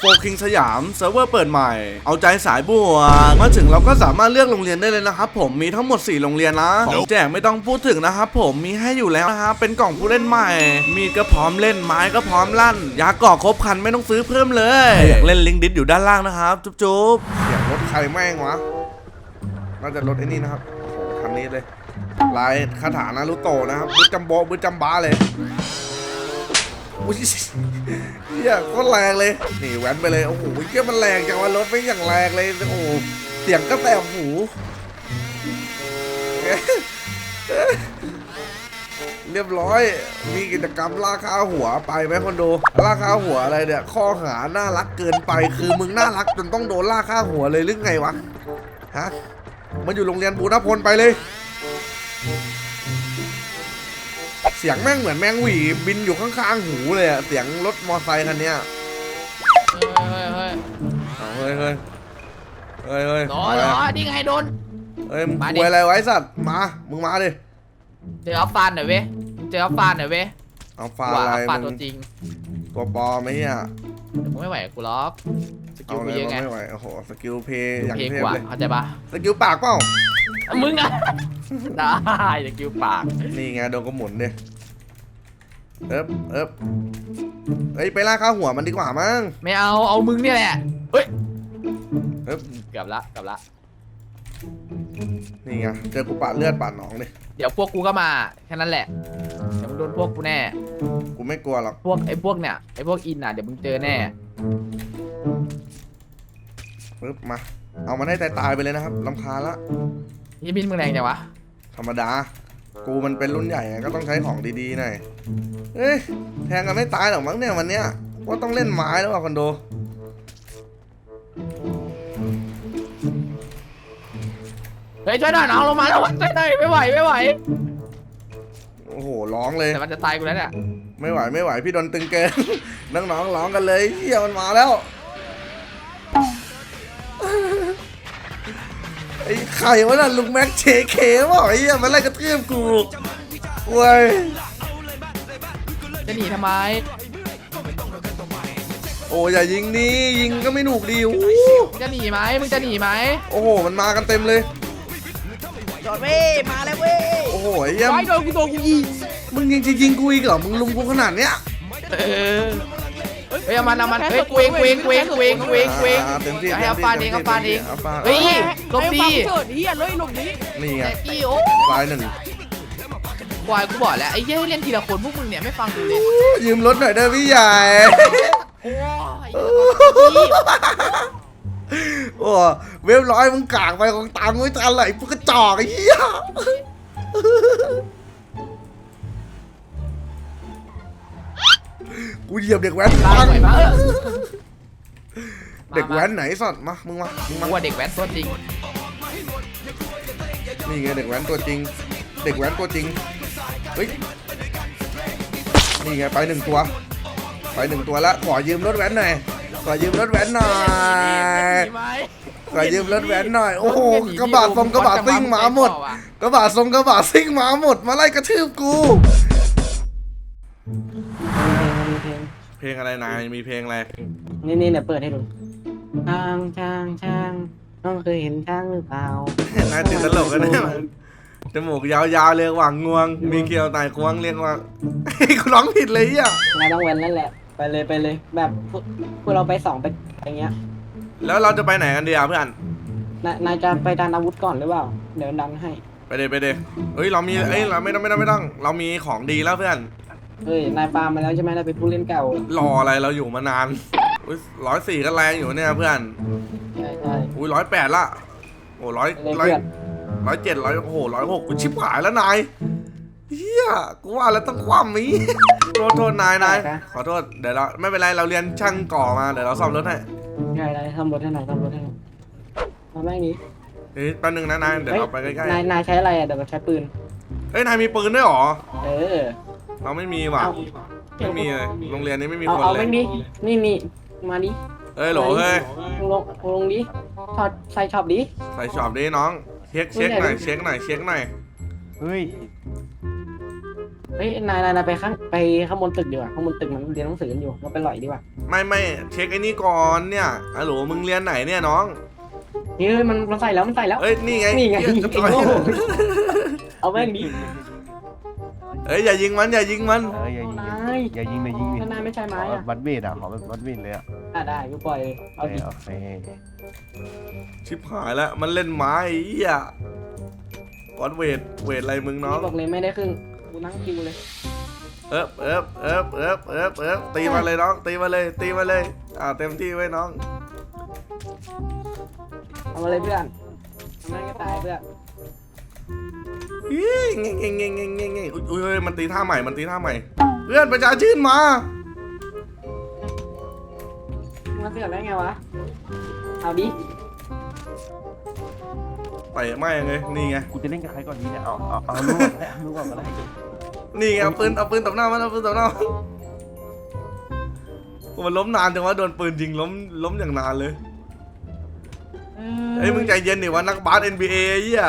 โฟคิงสยามเซิร์ฟเวอร์เปิดใหม่ เอาใจสายบวกมาถึงเราก็สามารถเลือกโรงเรียนได้เลยนะครับผมมีทั้งหมด 4 โรงเรียนนะของแจกไม่ต้องพูดถึงนะครับผมมีให้อยู่แล้วนะครับเป็นกล่องผู้เล่นใหม่ มีดก็พร้อมเล่นไม้ก็พร้อมลั่นยาเกาะครบคันไม่ต้องซื้อเพิ่มเลยอยากเล่นลิงดิสอยู่ด้านล่างนะครับจุ๊บจุ๊บเสียงรถใครแม่งวะน่าจะรถไอ้นี่นะครับโอ้โหคันนี้เลยลายคาถานารุโตะนะครับบึ้จัมโบบึ้จัมบ้าเลย อุ้ยเยโคตรแรงเลยนี่แว้นไปเลยโอ้โหเฮียมันแรงจังวะรถไม่อย่างแรงเลยโอ้โหเสียงก็แสบหูเรียบร้อย มีกิจกรรมล่าคาหัวไปไหมคนดูล่าคาหัวอะไรเนี่ย ข้อหาน่ารักเกินไป คือมึงน่ารักจนต้องโดนล่าคาหัวเลยหรือไงวะ ฮะ มันอยู่โรงเรียนบูรพลไปเลย สียงแม่งเหมือนแมงหวีบินอยู่ข้างๆหูเลยอะเสียงรถมอไซค์คันเนี้ยเฮ้ยเฮ้ยเอาเฮ้ยเฮ้ยเฮ้ยเฮ้ยหรอหรอนี่ไงโดน เฮ้ยมึงมาดิกลัวอะไรไว้สัตว์มามึงมาดิเจออัฟฟานหน่อยเว้ยเจออัฟฟานหน่อยเว้ยเอาฟาว่าอะไรอัฟฟานมึตัวงจริงตัวปลอมไหมเฮียเดี๋ยวมึงไม่ไหวกับกูหรอกสกิเอาลอะไรกูเยอะมาไงไม่ไหวโอ้โหสกิลเพย์อย่างเพลงเทกพว่าเลยเข้าใจปะสกิลปากเปล่ามึงอะ ได้สกิลปาก นี่ไงโดนก็หมุนดิเอ๊บเอ๊บเฮ้ยไปล่าข้าหัวมันดีกว่ามั้งไม่เอาเอามึงเนี่ยแหละเฮ้ยเอ๊บเกือบละเกือบละ นี่ไงเจอกูปาดเลือดปาดหนองดิเดี๋ยวพวกกูก็มาแค่นั้นแหละเดี๋ยวมึงโดนพวกกูแน่ กูไม่กลัวหรอกพวกไอ้พวกเนี่ยไอ้พวกอินอะเดี๋ยวมึงเจอแน่ปึ๊บมา เอามันให้ตายตายๆไปเลยนะครับลำคาญละ ยี่บินมึงแรงจังวะธรรมดา กูมันเป็นรุ่นใหญ่ไงก็ต้องใช้ของดีๆหน่อยเอ้ยแทงกันไม่ตายหรอกมั้งเนี่ยวันเนี้ยว่าต้องเล่นไม้แล้วว่ะคอนโด เฮ้ยช่วยหน่อยน้องลงมาแล้วช่วยหน่อยไม่ไหวไม่ไหวโอ้โหร้องเลย แต่มันจะตายกูแล้วเนี่ยไม่ไหวไม่ไหวพี่โดนตึงเกิน น้องๆร้องกันเลยเฮียมันมาแล้ว ไอ้ไข่วะน่ะลุงแม็กเชเคว่าไอ้เฮียมันไล่กระเทือบกูเว้ยจะหนีทำไม โอ้อย่ายิงนี่ยิงก็ไม่หนุกดีโอ้โหมึงจะหนีไหมมึงจะหนีไหมโอ้โหมันมากันเต็มเลย จอดเว้ยมาแล้วเว้ยโอ้โหไอ้เหี้ยไว้โดนกูโดนกูยิงมึงยังจะยิงกูอีกเหรอมึงลุมกูขนาดเนี้ย เออ เฮ้ยเอามันเอามันเฮ้ยกูเองกูเองกูเองกูเองกูเองกูเองอ่าเต็มที่เดี๋ยวให้เอาฟาดเองเอาฟาดเองเอาฟาดเฮ้ยหลบดีไอ้ฟังเถิดเฮียเลยหลบดีนี่ไงแต่กี้โอ้ลายหนึ่งควายกูบอกแล้วไอ้เหี้ยให้เล่นทีละคนพวกมึงเนี่ยไม่ฟังกูเลยยืมรถหน่อยได้พี่ใหญ่โอ้ยโอ้เว็บร้อยมึงกากไปของตังค์ไม่ทันไหลพวกกระจอกไอ้เหี้ย กูเหยียบเด็กแว้นตาปังหน่อยมาเออเด็กแว้นไหนสัตว์มามึงมามึงกูมาว่าเด็กแว้นตัวจริงนี่ไงเด็กแว้นตัวจริง เด็กแว้นตัวจริงเฮ้ยนี่ไงไปหนึ่งตัว ไปหนึ่งตัวละขอยืมรถแว้นหน่อยขอยืมรถแว้นหน่อยหนีไหมขอยืมรถแว้นหน่อย โอ้โหกระบะทรงกระบะซิ่งหมาหมดกระบะทรงกระบะซิ่งหมาหมด มาไล่กระทืบกู ลงอะไรนายมีเพลงอะไร นี่นี่เดี๋ยวเปิดให้ดูช้างช้างช้างน้องเคยเห็นช้างหรือเปล่า นายติดตลกกันเนี่ยจมูกยาวๆเรียกว่างงวง มีเกลียวไตควงเรียกว่า กูร้องผิดเลยอะนายต้องเว้นนั่นแหละ ไปเลยไปเลย แบบพวกพวกเราไปสองไปอย่างเงี้ยแล้วเราจะไปไหนกันดีอะเพื่อนนายนายจะไปดันอาวุธก่อนหรือเปล่า เดี๋ยวดันให้ ไปเดไปเดเฮ้ยเรามีเอ้ยเราไม่ต้องไม่ต้องไม่ต้อง เรามีของดีแล้วเพื่อน เฮ้ย นายฟาร์มมาแล้วใช่ไหมนายเป็นผู้เล่นเก่ารออะไรเราอยู่มานานร้อยสี่ก็แรงอยู่เนี่ยเพื่อน ใช่ใช่อุ้ยร้อยแปดละ โอ้ร้อยเลยร้อยเพื่อนร้อยเจ็ดร้อยโอ้โหร้อยหกกูชิบหายแล้วนายเฮียกูว่าแล้วต้องคว่ำมีโทษโทษนายนายขอโทษเดี๋ยวเราไม่เป็นไรเราเรียนช่างก่อมาเดี๋ยวเราซ่อมรถให้ใช่นายทำรถให้หน่อยทำรถให้หน่อยมาแม่งนี้เฮ้ยแป๊บนึงนะนายเดี๋ยวเราไปใกล้นายนายใช้อะไรอะเดี๋ยวเราใช้ปืนๆเฮ้ยนายมีปืนด้วยเหรอ เออ เราไม่มีว่ะ เอาไม่มีเลย โรงเรียนนี้ไม่มีเอาคนเอาเลแม่ยงดินี่นี่มาดิเอ้ยโหลเฮ้ย ลงลงดิช็อตใส่ช็อปดิ ใส่ช็อปดิน้อง เช็คเช็คหน่อยเช็คหน่อยเช็คหน่อย เฮ้ย เฮ้ยนายนายนายไปข้างไปข้างบนตึกดีกว่าข้างบนตึกมันเรียนหนังสือกันอยู่เราไปหล่อยดีกว่าไม่ไม่เช็คไอ้นี่ก่อนเนี่ยอะโหลมึงเรียนไหนเนี่ยน้องนี่เฮ้ยมันมันใส่แล้วมันใส่แล้ว เอ้ยนี่ไงนี่ไงเหี้ยไอ้จะต่อยโง่ เอาแม่งดิ เอ้ยอย่ายิงมันอย่ายิงมัน เอออย่ายิงนายอย่ายิงเลยยิงดิถ้านายไม่ใช่ขไม้อแบบอะวัดเวทอะขอแบบวัดเวทเลยอะอะได้กูปล่อยเอาโอเคดิโอเคชิบหายแล้วมันเล่นไม้ไอ้เหี้ยวัดเวทเวทอะไรมึงน้อง นี่บอกเลยไม่ได้ครึ่งกูนั่งคิวเลยเอิบเอิบเอิบเอิบเอิบเอิบตีมาเลยน้อง ตีมาเลย ตีมาเลย อ่าเต็มที่ไว้น้อง เอามาเลยเพื่อนทำไมก็ตายเพื่อนอี๋ เงี้ยเงี้ยเงี้ยเงี้ยเงี้ยเงี้ยอุ้ยอุ้ยเฮ้ยมันตีท่าใหม่ มันตีท่าใหม่ เพื่อนประชาชื่นมามึงมาเสือกได้ไงวะ เอาดิไปไม่ไงนี่ไง กูจะเล่นกับใครก่อนดีเนี่ย เอาเอาเอาลูกให้เอาลูกก่อนก็ได้นี่ไงเอาปืนเอาปืนตบหน้ามันเอาปืนตบหน้ามันโอ้มันล้มนานจังวะโดนปืนยิงล้มล้มอย่างนานเลยเฮ้ยมึงใจเย็นดิวะนักบาส NBA ไอ้เหี้ย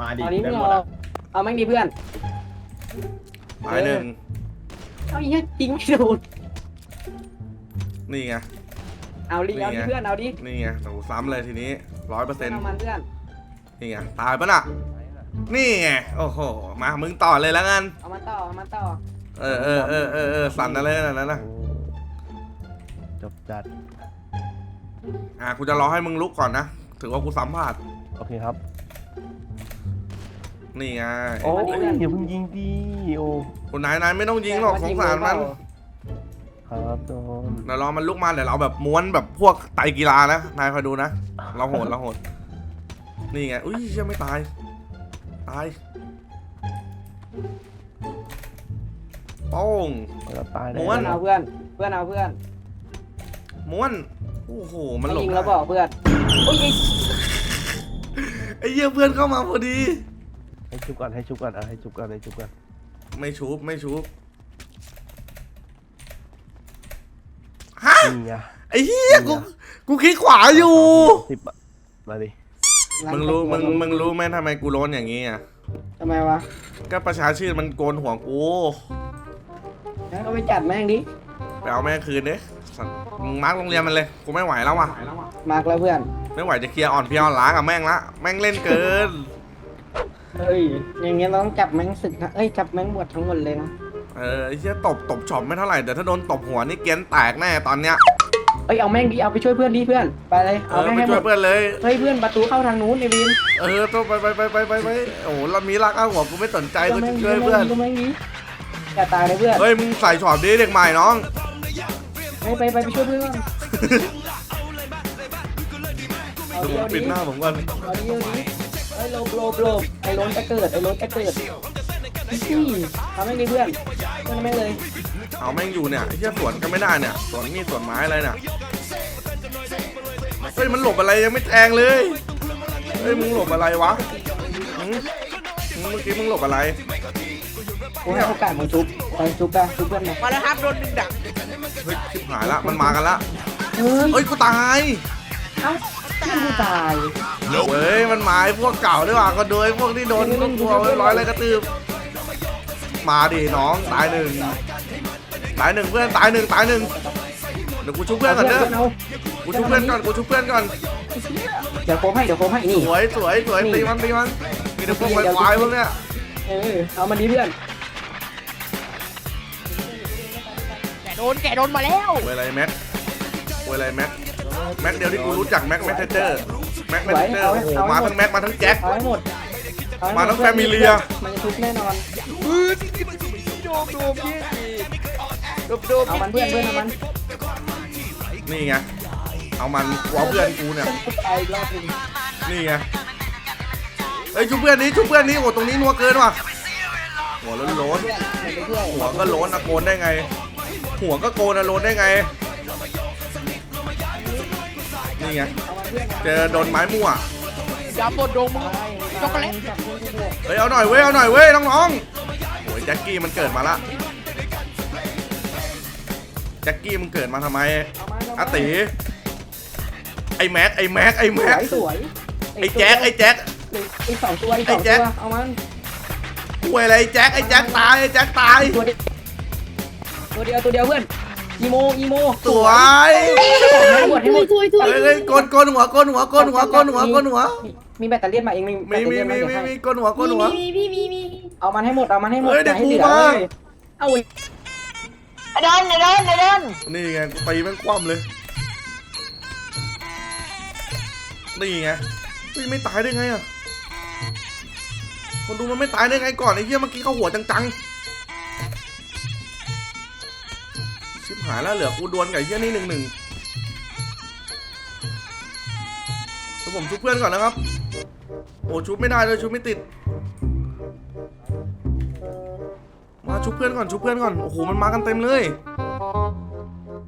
มาดิเอาดิได้ไม่หมเอาดอะเอาแม่งดิเพื่อนหมายหนึ่งเอาอีกจริงไม่โดนนี่ไง เอาดิเอาดินี่ไง เพื่อนเอาดินี่ไงโอ้โหซ้ำเลยทีนี้ร้อยเปอร์เซ็นต์เอามันเพื่อนนี่ไงตายปะน่ะนี่ไงโอ้โหมามึงต่อเลยแล้วกันเอามันต่อเอามันต่อเออเออเออเออเออสั่นอะไรขนาดนั้นนะโอ้จบจัด อะกูจะรอให้มึงลุกก่อนนะถือว่ากูสัมผัสโอเคครับ นี่ไงโอ้ยอย่าเพิ่งยิงดิโอ้คุณนายนายไม่ต้องยิงหรอกสงสารมันครับโดนเดี๋ยวรอมันลุกมาเดี๋ยวเราแบบม้วนแบบพวกไตรกีฬานะนายคอยดูนะเราโหดเราโหดนี่ไงอุ้ยเชื่อไม่ตายตายโป้งเราตายได้ม้วเพื่อนเอาเพื่อน เพื่อนเอาเพื่อนม้วนโอ้โหมันหลบยิงได้แล้วบอกเพื่อนโอ้ยไอ้เหี้ยเพื่อนเข้ามาพอดี ให้ชุบก่อนให้ชุบก่อนเอาให้ชุบก่อนให้ชุบก่อนไม่ชุบไม่ชุบนี่ไงไอ้เหี้ยกูกูคลิกขวาอยู่ สิบอะมาดิมึงรู้มึงมึงรู้ไหมทำไมกูโลนอย่างงี้อะทำไมวะก็ประชาชื่นมันโกนหัวกูงั้นก็ไปจัดแม่งดิไปเอาแม่งคืนดิสัตว์มึงมาร์กโรงเรียนมันเลยกูไม่ไหวแล้วว่ะมาร์กแล้วเพื่อน ไม่ไหวจะเคลียร์อ่อนเพลียอ่อนล้ากับแม่งละแม่งเล่นเกิน เฮ้ย อย่างเงี้ยเราต้องจับแม่งศึกนะ เอ้ย จับแม่งบวชทั้งหมดเลยนะ เออไอ้เหี้ยตบตบช็อปไม่เท่าไหร่แต่ถ้าโดนตบหัวนี่เกรียนแตกแน่ตอนเนี้ยเอ้ย เอาแม่งดิเอาไปช่วยเพื่อนดิเพื่อน ไปเลย เอเอาอแม่งไปให้หช่มวยด เพื่อนเลย เฮ้ยเพื่อนประตูเข้าทางนู้นไอ้วินเออต้องไปไปไปไปไปไปโอ้โหเรามีรักเอาหัวกูไม่สนใจกูแม่จะงดิช่วยเพื่อนก็แม่งดิอย่าตายเลยเพื่อน เฮ้ยมึงใส่ช็อปดิเด็กใหม่น้อง ไปไปไปไปช่วยเพื่อนเอาเดี๋ดิยวผเอามดิปิดหน้าผมก่อน เอาดิเอาดิเฮ้ยโลบโลบโลบไอ้ล้นจะเกิดไอ้ล้นจะเกิดนี่ทำแม่งดิเพื่อนเพื่อนแม่งเลยเอาแม่งอยู่เนี่ยไอ้เหี้ยสวนก็ไม่ได้เนี่ยสวนมีดสวนไม้อะไรเนี่ยเฮ้ยมันหลบอะไรยังไม่แทงเลยเฮ้ยมึงหลบอะไรวะหืมหืมเมื่อกี้มึงหลบอะไรกูให้โอกาสมึงชุบไปชุบไปชุบเพื่อนหน่อยมาแล้วครับโดนดึงดักเฮ้ยชิบหายละมันมากันละเฮ้ยเฮ้ยกูตายเอ้า เพื่อนกูตาย เว้ยมันหมายพวกเก่าด้วยว่ะก็โดยพวกที่โดนพวกตัวไว้ร้อยอะไรกระตืบมาดิน้องตายหนึ่งตายหนึ่งเพื่อนตายหนึ่งตายหนึ่งเดี๋ยวกูชุบเพื่อนก่อนเด้อเอากูชุบเพื่อนก่อนกูชุบเพื่อนก่อนเดี๋ยวโคมให้เดี๋ยวโคมให้นี่ สวยสวยสวยตีมันตีมันมีแต่พวกควายๆพวกเนี้ยเออเอามันดีเพื่อนแกโดนแกโดนมาแล้วเวลาแม็กเวลาแม็ก แม็กเดียวที่กูรู้จักแม็กแมทเจอร์แม็กแมทเจอร์โอ้โหมาทั้งแม็กมาทั้งแจ็คเอาให้หมดเอให้หมาทั้ง Familia มันจะทุบแน่นอนโดมโดมยี่โดมโดมเอามันเพื่อนเพื่อนเอามันนี่ไงเอามันกูเอาเพื่อนกูเนี่ยไปอีกรอบหนึงนี่ไงเอ้ยชุบเพื่อนนี้ชุบเพื่อนนี้โอ้ตรงนี้นัวเกินว่ะหัวโล้นเพื่อนไปเรื่อยๆหัวก็โล้นอะโกนได้ไง หัวก็โกนอะโลนได้ไง นี่ไงเอามันเพื่อนเจอโดนไม้มั่วยำบดโดมมึงช็อกโกแลตจับเพื่อนกูบวกเฮ้ยเอาหน่อยเว้ยเอาหน่อยเว้ยน้องๆโอ้ยแจ็คกี้มันเกิดมาละแจ็คกี้มันเกิดมาทำไมเอามันเามันอาติไอ้แม็กไอ้แม็กไอ้สแม็วกยสวยไอ้แจ็คไอ้แจ็ค ไอ้สองตัวไอ้สองไอ้แจ็ตัค วเอามันโอ้ควยอะไรไอ้แจ็คไอ้แจ็คตายไอ้แจ็คตายตัวเดียวตัวเดียวตัวเดียวเพื่อน อีโมอีโมสวยให้หมดให้หมดเฮ้ยเฮ้ยกดกดหัวกดหัวกดหัวกดหัวกดหัวมีมีแบตเตอรี่มาเองมีแบมีตเตอมีรี่มีมาเดี๋ยวมีให้มีกดหัวกดหัวมีมีมีมีเอามันให้หมดเอามันให้หมดเฮ้ยเดี๋ยวให้เหลือกูมาเลยเอาเว้ยไอ้เดินไอ้เดินไอ้เดินนี่ไงกูตีแม่งคว่ำเลยนี่ไงเฮ้ยไม่ตายได้ไงอะคนดูมันไม่ตายได้ไงก่อนไอ้เหี้ยเมื่อกี้เข้าหัวจังๆ หายแล้วเหลือกูดวลกับไอ้เหี้ยนี่หนึ่งหนึ่งเดี๋ยวผมชุบเพื่อนก่อนนะครับ โอ้ชุบไม่ได้เลยชุบไม่ติด มาชุบเพื่อนก่อนชุบเพื่อนก่อน โอ้โหมันมากันเต็มเลย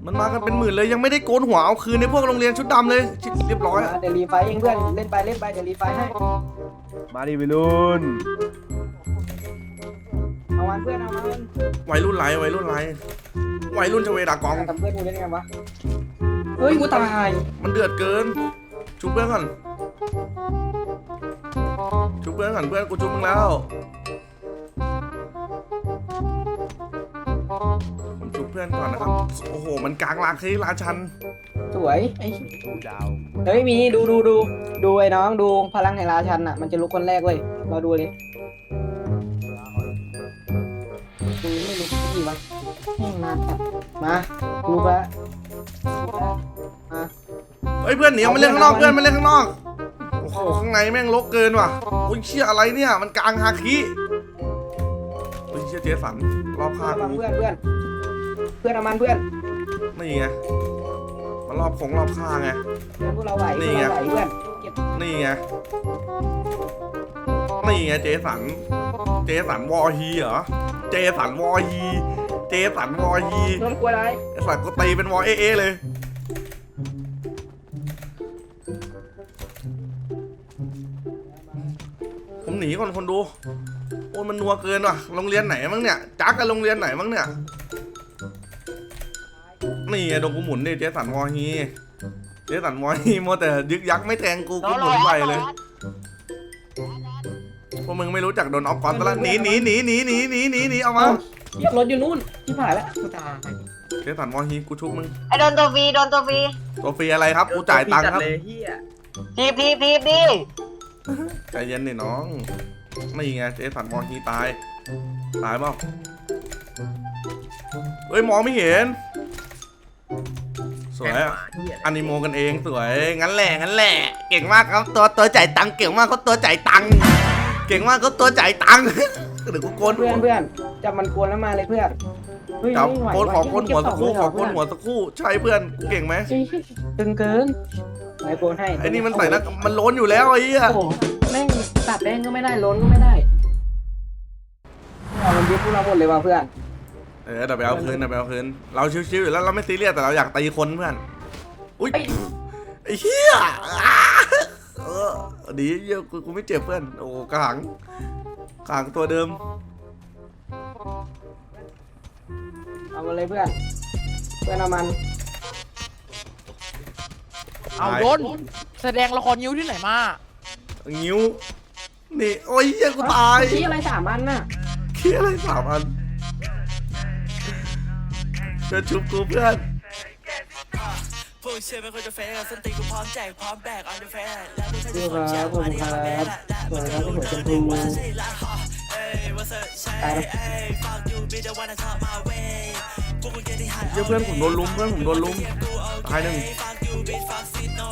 มันมากันเป็นหมื่นเลยยังไม่ได้โกนหัวเอาคืนในพวกโรงเรียนชุดดำเลยชิเรียบร้อยอะเดี๋ยวรีไฟเองเพื่อนเล่นไปเล่นไปเดี๋ยวรีไฟให้ มาดิวัยรุ่นเอามันเพื่อนเอามันวัยรุ่นไรวัยรุ่นไร วัยรุ่นชเวดากองกับเพื่อนกูเล่นไงวะ เฮ้ย กูตายมันเดือดเกิน ชุบเพื่อนก่อน ชุบเพื่อนก่อนเพื่อนกูชุบมึงแล้ว ผมชุบเพื่อนก่อนนะครับ โอ้โห มันกลางลางที่ราชัน สวยไอ้ดูดาวเฮ้ยมี ดูดูดูดูไอ้น้อง ดูพลังแห่งราชันอะ มันจะลุกคนแรกเว้ย เราดูเลยกูไม่ รู้กี่วะแม่งนานจัดมาลุกแล้วลุกแล้วมาเฮ้ยเพื่อนหนีออกมาเล่นข้างนอกเพื่อนมาเล่นข้างนอกโอ้โหข้างในแม่งรกเกินว่ะโอ้ยเชี่ยอะไรเนี่ย มันกลางฮาคิโอ้ยเชี่ยเจสันรอบข้างเพื่อนกูเพื่อนเพื่อนเพื่อนเอามันเพื่อนนี่ไงมารอบของรอบข้างไงเพื่อนพวกเราไหวนี่พวกไงเราไหวเพื่อนเก็บนี่ไงนี่ไงเจสันเจสันวอฮีเหรอ เจสันวอฮี เจสันวอฮีโดนกลัวอะไรไอ้สัตว์ก็ตีเป็นวอเอเอเลย ผมหนีก่อนคนดู โอ้ยมันนัวเกินว่ะ โรงเรียนไหนมั้งเนี่ยจักกับโรงเรียนไหนมั้งเนี่ย นี่ไงโดนกูหมุนดิเจสันวอฮี เจสันวอฮีมัวแต่ยึกยักไม่แทงกูกูหมุนไปเลย พวกมึงไม่รู้จักโดนออฟกอนตะละหนีหนีหนีหนีหนีหนีหนีหนีเอามาเหี้ยรถอยู่นู่นที่ผ่านแล้วกูตายเจสันวอฮีกูชุบมึงไอ้เดินตัวฟรีโดนตัวฟรีตัวฟรีอะไรครับกูจ่ายตังค์ครับทีบทีบทีบดิใจเย็นนี่น้อง ไม่ไงเจสันวอฮีตาย ตายเปล่าเฮ้ยมองไม่เห็น สวยอะอนิโมกันเองสวย งั้นแหละงั้นแหละ เก่งมากครับตัวตัวจ่ายตังค์เก่งมากเขาตัวจ่ายตังค์ เก่งมากเขาตัวจ่ายตังค์เดี๋ยวกูโกนหัเพื่อวนเพื่อนจับมันกวนแล้วมาเลยเพื่อนเฮ้ยจับไม่ไหวโกนขอโกนหัวสักครู่ขอโกนเพื่หัวสักครู่ใช่เพื่อนเก่งไหมเฮ้ยตึงเกินไหนโกนให้ไอ้นี่มันใส่หน้ามันโล้นอยู่แล้วไอ้เหี้ยโอ้โหแม่งตัดแดงก็ไม่ได้ล้นก็ไม่ได้เอามันยึดพวกเราหมดเลยว่ะเพื่อนเออเดี๋ยวไปเอาคืนเดี๋ยวไปเอาคืนเราชิวๆอยู่แล้วเราไม่ซีเรียสแต่เราอยากตีคนเพื่อนอุ้ยไอ้เหี้ยอ้าเออ ดีเหี้ยกูกูไม่เจ็บเพื่อน โอ้กระหังกระหังตัวเดิม เอามาเลยเพื่อน เพื่อนเอามัน เอาโดนแสดงละครยิ้วที่ไหนมา งิ้ว นี่ โอ้ยเหี้ยกูตายชี้อะไรสามอันน่ะ เคี้ยอะไรสามอันเพื่อนชุบกูเพื่อนพวก เชื่อไม่ควรจะแฟนสติกูพร้อมแจกพร้อมแบกออนเดอะแฟนแล้วไม่ใช่ดูที่คคนแจรักบผมครับสวยครับหัวชมพูเอ้ยว่าเซอร์ใช่ตายแล้วเอ้ย fuck you be the one that talk my way พวกมึงเกที่หายเหี้ยเพื่อนผมโดนลุมเพื่อนผมโดนลุมตายหนึ่ง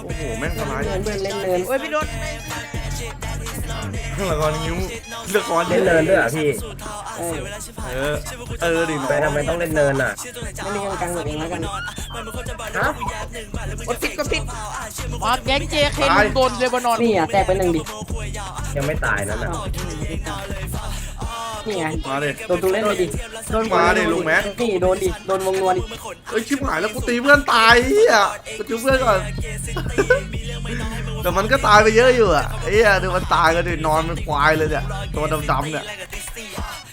โอ้โหแม่งร้าย เพื่อนเพื่นเล่นเนินเอ้ยพี่โดน ละครงิ้วละครเล่นเนินด้วยเหรอพี่ เออเออเออดิไปทำไมต้องเล่นเนินอะ ไม่เล่นกลางหมดเองแล้วกันฮะกดติดกดติดมาแก๊งเจเคลุงโดนเลบานอนนี่อะแตกไปหนึ่งดิยังไม่ตายนั่นน่ะนี่ไงมาดิโดนตูเล่นไปดิโดนมาดิลุงแม็กนี่โดนดิโดนวงนวลดิเอ้ยชิบหายแล้วกูตีเพื่อนตายเฮียกูจูบเพื่อนก่อน แต่มันก็ตายไปเยอะอยู่อะไอ้เหี้ยดูมันตายกันดินอนเป็นควายเลยเนี่ยตัวดำๆเนี่ย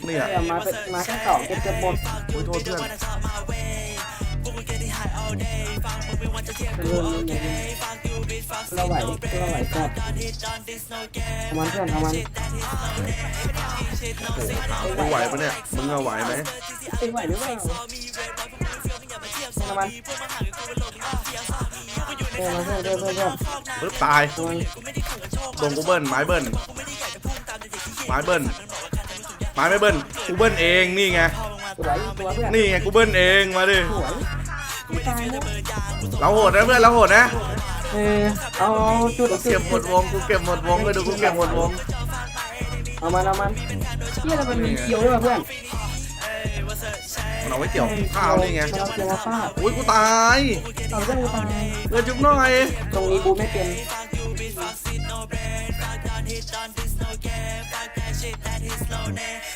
เนี่ยเออมาเป็นมาแค่สองเก็บเกือบหมดโอ้ยโทษเพื่อนเริ่มเล่นอย่างนี้เราไหวเราไหวจัดเอามันเพื่อนเอามันกูไหวปะเนี่ยมึงอะไหวไหมเอ็งไหวหรือเปล่าเอามันเพื่อนมาเพื่อนเพื่อนเพื่อนเพื่อนปึ๊บตายเอามันโดนกูเบิ้ลไม้เบิ้ลไม้เบิ้ลไม้ไม่เบิ้ลกูเบิ้ลเองนี่ไงสวยตัวเพื่อนนี่ไงกูเบิ้ลเองมาดิสวยตายนะเราโหดนะเพื่อนเราโหดนะเออเอาจุดกูเก็บหมดวงกูเก็บหมดวงเลยดูกูเก็บหมดวงเอามันเอามันเฮียแล้วมันมีเคียวด้วยเพื่อน เอาไว้เกี่ยวข้าวนี่ไงมันเอาเคียวมาฟาดอุ้ยกูตายเอาเพื่อนกูตายเพื่อนจุ๊บหน่อยตรงนี้บูไม่เป็น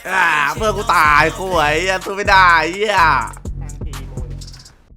อ่าเพื่อนกูตายกูไหวอะตัวไม่ได้เหี้ย